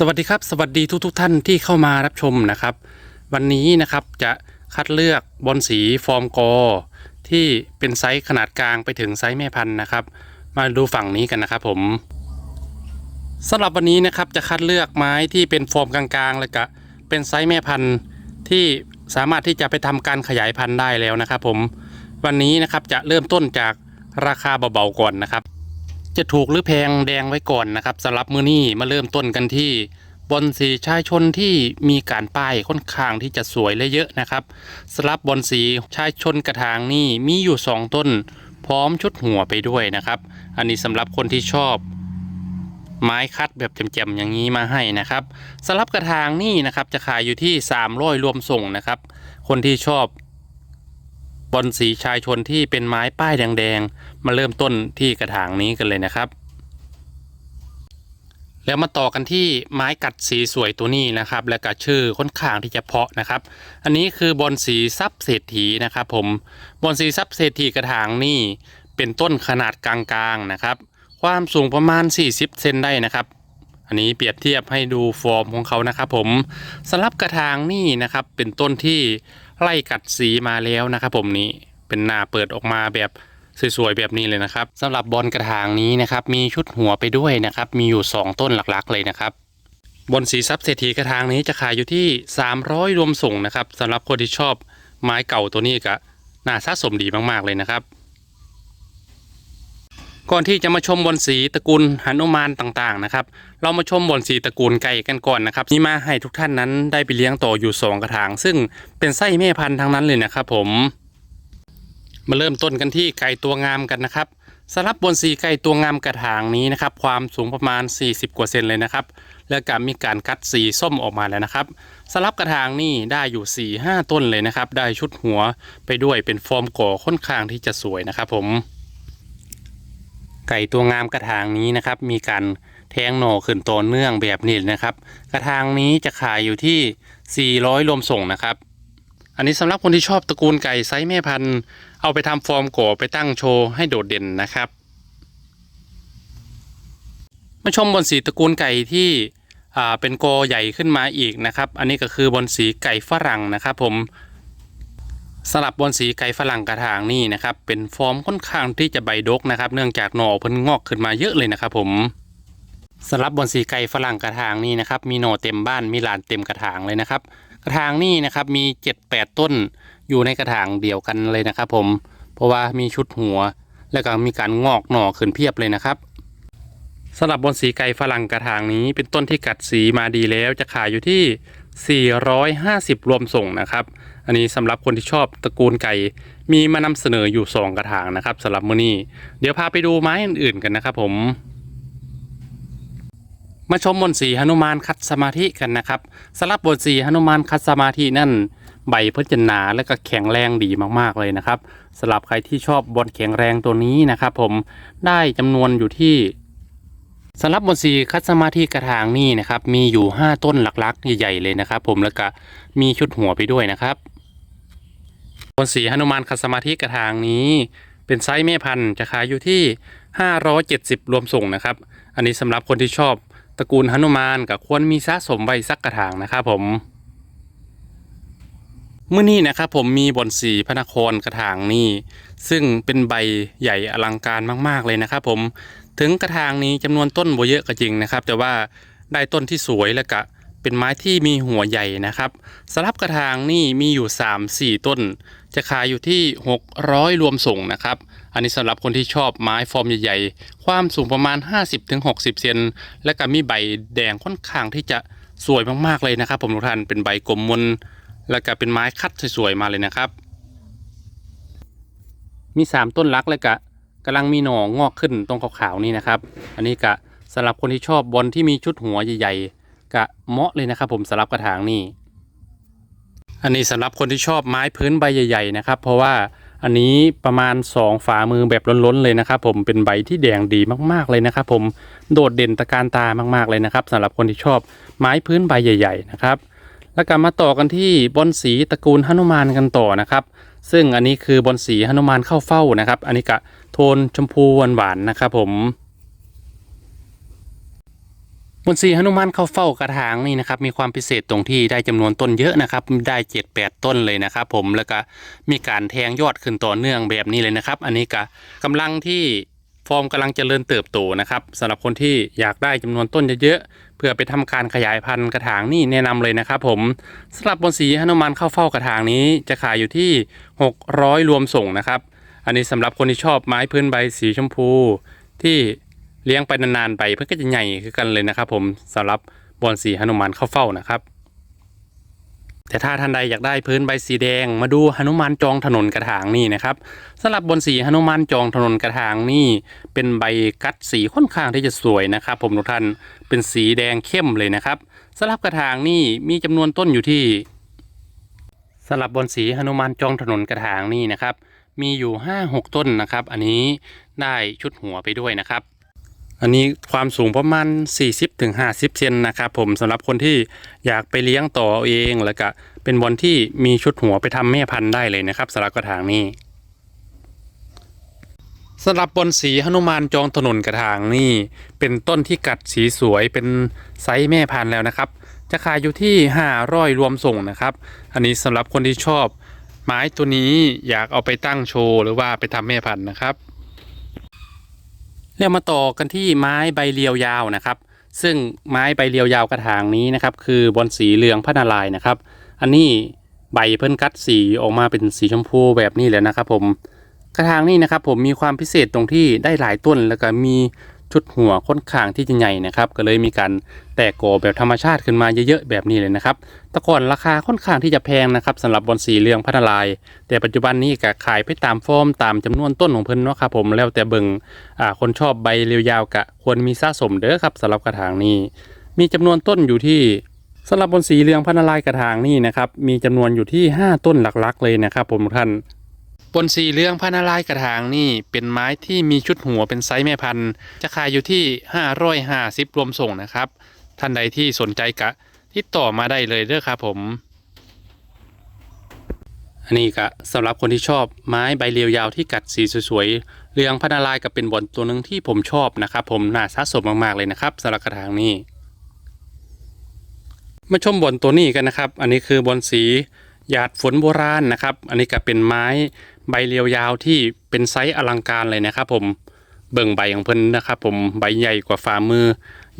สวัสดีครับ สวัสดีทุกทท่านที่เข้ามารับชมนะครับ วันนี้นะครับจะคัดเลือกบอลสีฟอร์มกอ ที่เป็นไซส์ขนาดกลางไปถึงไซส์แม่พันธุ์นะครับ มาดูฝั่งนี้กันนะครับผมสำหรับวันนี้นะครับจะคัดเลือกไม้ที่เป็นฟอร์มกลางๆ แล้วก็เป็นไซส์แม่พันธุ์ที่สามารถที่จะไปทำการขยายพันธุ์ได้แล้วนะครับผมวันนี้นะครับจะเริ่มต้นจากราคาเบาๆก่อนนะครับ จะถูกหรือแพงแดงไว้ก่อนนะครับสำหรับมือนี้มาเริ่มต้นกันที่บอลสีชายชนที่มีการป้ายค่อนข้างที่จะสวยและเยอะนะครับสำหรับบอลสีชายชนกระถางนี่มีอยู่ 2 ต้น พร้อมชุดหัวไปด้วยนะครับ อันนี้สำหรับคนที่ชอบ ไม้คัดแบบแจ่มๆอย่างนี้มาให้นะครับสำหรับกระถางนี่นะครับจะขายอยู่ที่ 300 รวมส่งนะครับ คนที่ชอบ บอลสีชายชนที่เป็นไม้ป้ายแดงๆ มาเริ่มต้นที่กระถางนี้กันเลยนะครับ แล้วมาต่อกันที่ไม้กัดสีสวยตัวนี้นะครับ และก็ชื่อค่อนข้างที่จะเพาะนะครับ อันนี้คือบอลสีซับเศรษฐีนะครับผมบอลสีซับเศรษฐีกระถางนี่เป็นต้นขนาดกลางๆนะครับ ความสูงประมาณ 40 เซนได้นะครับอันนี้เปรียบเทียบให้ดูฟอร์มของเขานะครับผมสำหรับกระถางนี่นะครับเป็นต้นที่ ไล่กัดสีมาแล้วนะครับผมนี้เป็นหน้าเปิดออกมาแบบสวยๆแบบนี้เลยนะครับสำหรับบอลกระถางนี้นะครับมีชุดหัวไปด้วยนะครับมีอยู่ 2 ต้นหลักๆเลยนะครับบนสีซับเศรษฐีกระถางนี้จะขายอยู่ที่ 300 รวมส่งนะครับสำหรับคนที่ชอบไม้เก่าตัวนี้ก็น่าสะสมดีมากๆเลยนะครับ ก่อนที่จะมาชมบอลสีตระกูลหนุมานต่างๆนะครับ เรามาชมบอลสีตระกูลไก่กันก่อนนะครับนี่มาให้ทุกท่านนั้นได้ไปเลี้ยงต่ออยู่ 2 กระถาง ซึ่งเป็นไส้แม่พันธุ์ทั้งนั้นเลยนะครับผม มาเริ่มต้นกันที่ไก่ตัวงามกันนะครับสำหรับบอลสีไก่ตัวงามกระถางนี้นะครับ ความสูงประมาณ 40 กว่าเซนเลยนะครับ แล้วก็มีการคัดสีส้มออกมาแล้วนะครับสำหรับกระถางนี่ได้อยู่ 4 5 ต้นเลยนะครับ ได้ชุดหัวไปด้วยเป็นฟอร์มก่อค่อนข้างที่จะสวยนะครับผม ไก่ตัวงามกระถางนี้นะครับ มีการแทงหน่อขึ้นต่อเนื่องแบบนี้นะครับ กระถางนี้จะขายอยู่ที่ 400 รวมส่งนะครับ อันนี้สำหรับคนที่ชอบตระกูลไก่ไซส์แม่พันธุ์ เอาไปทำฟอร์มก่อไปตั้งโชว์ให้โดดเด่นนะครับมาชมบนสีตระกูลไก่ที่เป็นกอใหญ่ขึ้นมาอีกนะครับ อันนี้ก็คือบนสีไก่ฝรั่งนะครับ ผม สลับบอลสีไก่ฝรั่งกระถางนี่นะครับ เป็นฟอร์มค่อนข้างที่จะใบดกนะครับ เนื่องจากหน่อเพิ่นงอกขึ้นมาเยอะเลยนะครับ ผมสลับบอลสีไก่ฝรั่งกระถางนี่นะครับ มีหน่อเต็มบ้านมีลานเต็มกระถางเลยนะครับ กระถางนี่นะครับมี 7-8 ต้นอยู่ในกระถางเดียวกันเลยนะครับ ผม เพราะว่ามีชุดหัว แล้วก็มีการงอกหน่อขึ้นเพียบเลยนะครับสำหรับบอลสีไก่ฝรั่งกระถางนี้เป็นต้นที่กัดสีมาดีแล้วจะขายอยู่ที่ 450 รวมส่งนะครับ อันนี้สำหรับคนที่ชอบตระกูลไก่ มีมานำเสนออยู่ 2 กระถางนะครับสำหรับมือนี้ เดี๋ยวพาไปดูไม้อื่นๆกันนะครับผม มาชมบนสีหนุมานคัดสมาธิกันนะครับสำหรับบนสีหนุมานคัดสมาธินั่นใบเพิ่นจะหนาและก็แข็งแรงดีมากๆเลยนะครับสำหรับใครที่ชอบบอลแข็งแรงตัวนี้นะครับผมได้จำนวนอยู่ที่ สำหรับบนสีคัดสมาธิกระถางนี่นะครับ มีอยู่ 5 ต้นหลักๆ ใหญ่ๆเลยนะครับ ผมแล้วก็มีชุดหัวไปด้วยนะครับบนสีหนุมานคัดสมาธิกระถางนี้ เป็นไซส์แม่พันธุ์จะขายอยู่ที่ 570 รวมส่งนะครับ อันนี้สำหรับคนที่ชอบตระกูลหนุมานกับควรมีสะสมใบสักกระถางนะครับผมเมื่อนี้นะครับผมมีบอนสีพระนครกระถางนี่ซึ่งเป็นใบใหญ่อลังการมาก ๆ เลยนะครับผม ถึงกระถางนี้จำนวนต้นบ่เยอะก็จริงนะครับ แต่ว่าได้ต้นที่สวยและกะเป็นไม้ที่มีหัวใหญ่นะครับสำหรับกระถางนี่มีอยู่ 3-4 ต้น จะขายอยู่ที่ 600 รวมส่งนะครับ อันนี้สำหรับคนที่ชอบไม้ฟอร์มใหญ่ๆ ความสูงประมาณ 50-60 เซนและก็มีใบแดงค่อนข้างที่จะสวยมากๆเลยนะครับ ผมทุกท่านเป็นใบกลมมนแล้วก็เป็นไม้คัดสวยๆมาเลยนะครับ มี 3 ต้นลักแล้วก็ กำลังมีหน่องอกขึ้นตรงขาวๆนี่นะครับ อันนี้กะสำหรับคนที่ชอบบอลที่มีชุดหัวใหญ่ๆกะเหมาะเลยนะครับผมสำหรับกระถางนี่อันนี้สำหรับคนที่ชอบไม้พื้นใบใหญ่ ๆนะครับ เพราะว่าอันนี้ประมาณ 2 ฝ่ามือแบบล้นๆเลยนะครับ ผมเป็นใบที่แดงดีมากๆเลยนะครับ ผมโดดเด่นตะการตามากๆเลยนะครับสำหรับคนที่ชอบไม้พื้นใบใหญ่ ๆ นะครับ แล้วก็มาต่อกันที่บอนสีตระกูลหนุมานกันต่อนะครับ ซึ่งอันนี้คือบนสีหนุมานเข้าเฝ้านะครับ อันนี้กะโทนชมพูหวานๆนะครับผมบนสีหนุมานเข้าเฝ้ากระถางนี่นะครับมีความพิเศษตรงที่ได้จำนวนต้นเยอะนะครับ ได้เจ็ดแปดต้นเลยนะครับผมแล้วก็มีการแทงยอดขึ้นต่อเนื่องแบบนี้เลยนะครับ อันนี้กะกำลังที่ ฟอร์มกำลังจเจริญเติบโตนะครับสำหรับคนที่อยากได้จำนวนต้นเยอะๆเพื่อไปทำการขยายพันธุ์กระถางนี่แนะนำเลยนะครับผมสำหรับบนสีหนุมานเข้าเฝ้ากระถางนี้จะขายอยู่ที่ 600 รวมส่งนะครับ อันนี้สำหรับคนที่ชอบไม้พื้นใบสีชมพู ที่เลี้ยงไปนานๆไปเพื่อก็จะใหญ่คือกันเลยนะครับ ผมสำหรับบอนสีหนุมานเข้าเฝ้านะครับ แต่ถ้าท่านใดอยากได้พื้นใบสีแดง มาดูหนุมานจองถนนกระถางนี่นะครับสำหรับบนสีหนุมานจองถนนกระถางนี่เป็นใบกัดสีค่อนข้างที่จะสวยนะครับผมทุกท่านเป็นสีแดงเข้มเลยนะครับสำหรับกระถางนี่มีจำนวนต้นอยู่ที่สำหรับบนสีหนุมานจองถนนกระถางนี่นะครับ มีอยู่ 5 6 ต้นนะครับ อันนี้ได้ชุดหัวไปด้วยนะครับ อันนี้ความสูงประมาณ 40-50ถึงเซนนะครับผมสำหรับคนที่อยากไปเลี้ยงต่อเอาเองแล้วก็เป็นบอลที่มีชุดหัวไปทำแม่พันธุ์ได้เลยนะครับสำหรับกระถางนี้สำหรับบอลสีหนุมานจองถนนกระถางนี่ เป็นต้นที่กัดสีสวยเป็นไซส์แม่พันธุ์แล้วนะครับ จะขายอยู่ที่500รวมส่งนะครับ อันนี้สำหรับคนที่ชอบ ไม้ตัวนี้อยากเอาไปตั้งโชว์หรือว่าไปทำแม่พันธุ์นะครับ เรามาต่อกันที่ไม้ใบเรียวยาวนะครับ ซึ่งไม้ใบเรียวยาวกระถางนี้นะครับ คือบอนสีเหลืองพระนารายนะครับ อันนี้ใบเพิ่นกัดสีออกมาเป็นสีชมพูแบบนี้แล้วนะครับ ผมกระถางนี้นะครับ ผมมีความพิเศษตรงที่ได้หลายต้นแล้วก็มี ชุดหัวค่อนข้างที่จะใหญ่นะครับ ก็เลยมีการแตกโกแบบธรรมชาติขึ้นมาเยอะๆแบบนี้เลยนะครับแต่ก่อนราคาค่อนข้างที่จะแพงนะครับสำหรับบอนสีเหลืองพัฒนาราย แต่ปัจจุบันนี้ก็ขายไปตามฟอร์มตามจำนวนต้นของเพิ่นเนาะครับผมแล้วแต่เบิงอ่าคนชอบใบเรียวยาวกะควรมีสะสมเด้อครับสำหรับกระถางนี้ มีจำนวนต้นอยู่ที่สำหรับบนสีเหลืองพันารายกระถางนี้นะครับมีจำนวนอยู่ที่ 5 ต้นหลักๆ เลยนะครับผมท่าน บนสีเหลืองพันารายกระถางนี่เป็นไม้ที่มีชุดหัวเป็นไซส์แม่พันธุ์จะขายอยู่ที่ 550 รวมส่งนะครับ ท่านใดที่สนใจกะติดต่อมาได้เลยเด้อครับผม อันนี้ก็สำหรับคนที่ชอบไม้ใบเรียวยาวที่กัดสีสวยๆเหลืองพันารายกับเป็นบอนตัวหนึ่งที่ผมชอบนะครับ ผมน่าสะสมมากๆเลยนะครับสำหรับกระถางนี้มาชมบอนตัวนี้กันนะครับ อันนี้คือบอนสี หยาดฝนโบราณนะครับ อันนี้ก็เป็นไม้ใบเรียวยาวที่เป็นไซส์อลังการเลยนะครับผมเบิ่งใบของเพิ่นนะครับผมใบใหญ่กว่าฝ่ามือ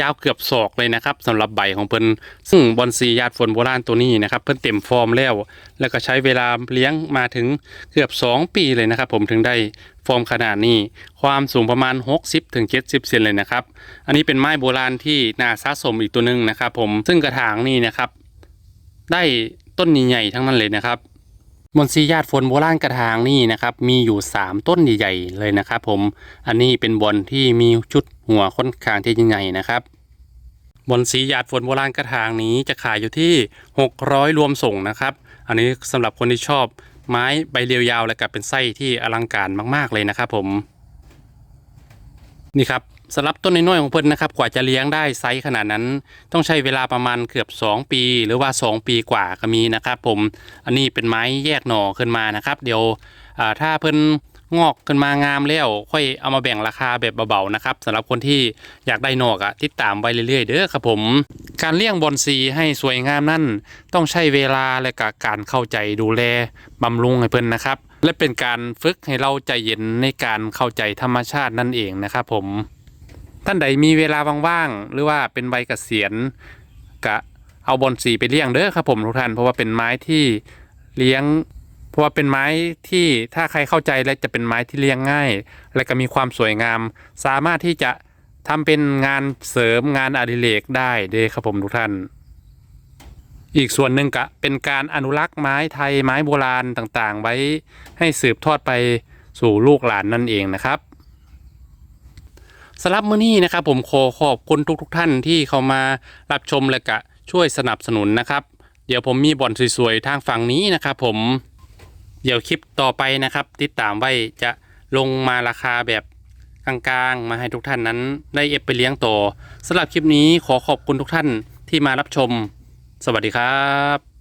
ยาวเกือบศอกเลยนะครับสำหรับใบของเพิ่นซึ่งบอนสีหยาดฝนโบราณตัวนี้นะครับ เพิ่นเต็มฟอร์มแล้ว แล้วก็ใช้เวลาเลี้ยงมาถึงเกือบ 2 ปีเลยนะครับ ผมถึงได้ฟอร์มขนาดนี้ ความสูงประมาณ 60-70ถึงเซนเลยนะครับ อันนี้เป็นไม้โบราณที่น่าสะสมอีกตัวหนึงนะครับ ผมซึ่งกระถางนี่นะครับ ได้ ต้นใหญ่ๆทั้งนั้นเลยนะครับมนซีญาติฝนโบราณกระถางนี่นะครับมีอยู่ 3 ต้นใหญ่ๆเลยนะครับ ผมอันนี้เป็นบอนที่มีชุดหัวค่อนข้างที่ใหญ่นะครับบอนสีหยาดฝนโบราณกระถางนี้จะขายอยู่ที่ 600 รวมส่งนะครับ อันนี้สำหรับคนที่ชอบไม้ใบเรียวยาวและกับเป็นไส้ที่อลังการมาก ๆเลยนะครับผมนี่ครับ สำหรับต้นน้อยๆของเพิ่นนะครับ กว่าจะเลี้ยงได้ไซส์ขนาดนั้น ต้องใช้เวลาประมาณเกือบ 2 ปี หรือว่า 2 ปีกว่าก็มีนะครับ ผมอันนี้เป็นไม้แยกหน่อขึ้นมานะครับ เดี๋ยวถ้าเพิ่นงอกขึ้นมางามแล้วค่อยเอามาแบ่งราคาแบบเบาๆนะครับสำหรับคนที่อยากได้หนอกอะติดตามไว้เรื่อยๆ เด้อครับผม การเลี้ยงบอนซีให้สวยงามนั่นต้องใช้เวลาและกับการเข้าใจดูแลบำรุงให้เพิ่นนะครับ และเป็นการฝึกให้เราใจเย็นในการเข้าใจธรรมชาตินั่นเองนะครับผม ท่านใดมีเวลาว่างๆหรือว่าเป็นใบเกษียณกะเอาบอนสีไปเลี้ยงเด้อครับผมทุกท่านเพราะว่าเป็นไม้ที่เลี้ยง เพราะว่าเป็นไม้ที่ถ้าใครเข้าใจแล้วจะเป็นไม้ที่เลี้ยงง่าย และก็มีความสวยงาม สามารถที่จะทำเป็นงานเสริมงานอดิเรกได้เด้อครับผมทุกท่าน อีกส่วนหนึ่งก็เป็นการอนุรักษ์ไม้ไทยไม้โบราณต่างๆ ไว้ให้สืบทอดไปสู่ลูกหลานนั่นเองนะครับ สำหรับมื้อนี้นะครับผมขอขอบคุณทุกๆทท่านที่เข้ามารับชมและกะช่วยสนับสนุนนะครับ เดี๋ยวผมมีบ่อนสวยๆทางฝั่งนี้นะครับผมเดี๋ยวคลิปต่อไปนะครับ ติดตามไว้จะลงมาราคาแบบกลางๆ มาให้ทุกท่านนั้นได้เอฟไปเลี้ยงต่อสำหรับคลิปนี้ขอขอบคุณทุกท่านที่มารับชม สวัสดีครับ